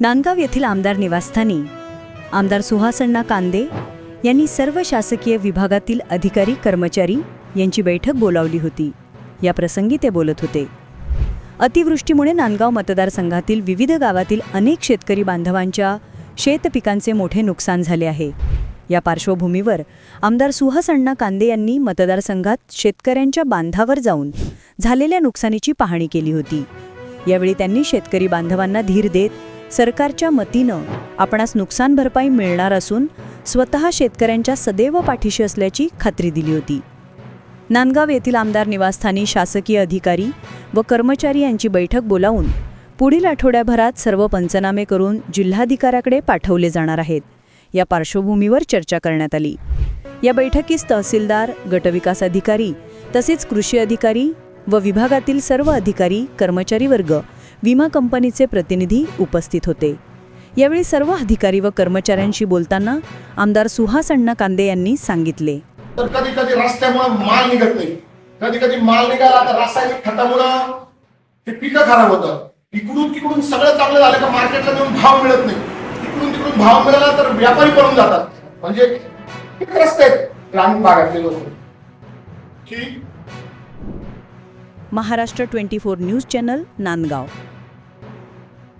नांदगाव येथील आमदार निवासस्थानी आमदार सुहासण्णा कांदे यांनी सर्व शासकीय विभागातील अधिकारी कर्मचारी यांची बैठक बोलावली होती. या प्रसंगी ते बोलत होते. अतिवृष्टीमुळे नांदगाव मतदारसंघातील विविध गावातील अनेक शेतकरी बांधवांच्या शेतपिकांचे मोठे नुकसान झाले आहे. या पार्श्वभूमीवर आमदार सुहासण्णा कांदे यांनी मतदारसंघात शेतकऱ्यांच्या बांधावर जाऊन झालेल्या नुकसानीची पाहणी केली होती. यावेळी त्यांनी शेतकरी बांधवांना धीर देत सरकारच्या मतीनं आपणास नुकसान भरपाई मिळणार असून स्वतः शेतकऱ्यांच्या सदैव पाठीशी असल्याची खात्री दिली होती. नांदगाव येथील आमदार निवासस्थानी शासकीय अधिकारी व कर्मचारी यांची बैठक बोलावून पुढील आठवड्याभरात सर्व पंचनामे करून जिल्हाधिकाऱ्याकडे पाठवले जाणार आहेत. या पार्श्वभूमीवर चर्चा करण्यात आली. या बैठकीस तहसीलदार गटविकास अधिकारी तसेच कृषी अधिकारी व विभागातील सर्व अधिकारी कर्मचारी वर्ग विमा कंपनीचे प्रतिनिधी उपस्थित होते. यावेळी सर्व अधिकारी व कर्मचाऱ्यांशी बोलताना आमदार सुहास अण्णा कांदे यांनी सांगितले. तर कधी कधी रस्त्यामुळे माल निघत नाही. कधी कधी माल निघाला तर रासायनिक खतामुळं ते पिकं खराब होतं. इकडून तिकडून सगळं चांगलं झालं का मार्केटला देऊन भाव मिळत नाही. इकडून तिकडून भाव मिळाला तर व्यापारी पळून जातात. म्हणजे रस्ते आहेत ग्रामीण भागातले लोक. की Maharashtra twenty four news channel Nandgaon.